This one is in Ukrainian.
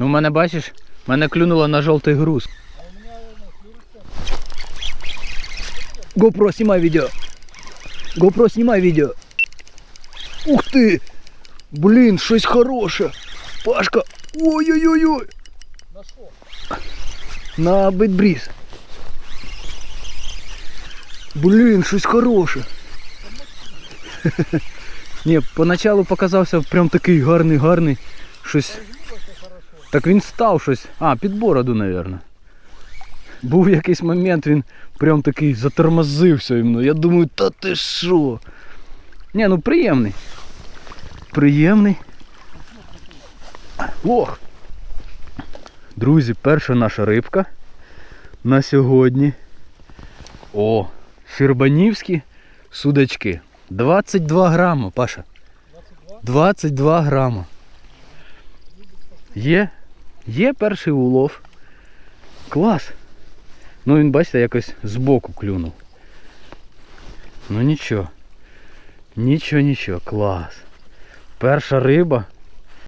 Ну, в мене бачиш, мене клюнуло на жовтий груз. GoPro, снимай видео. GoPro, снимай видео. Ух ты! Блин, щось хороше. Пашка. Ой-ой-ой-ой. На що? На битбріз. Блін, щось хороше. Ні, поначалу показався прям такий гарний, гарний. Щось. Так він став щось. А, під бороду, мабуть. Був якийсь момент, він прям такий затормозився іменно. Я думаю, та ти що? Ні, ну приємний. Приємний. Ох! Друзі, перша наша рибка на сьогодні. О, щербанівські судачки. 22 грама, Паша. 22 грама. Є, є перший улов. Клас. Ну він, бачите, якось збоку клюнув. Ну нічого. Нічого, нічого, клас. Перша риба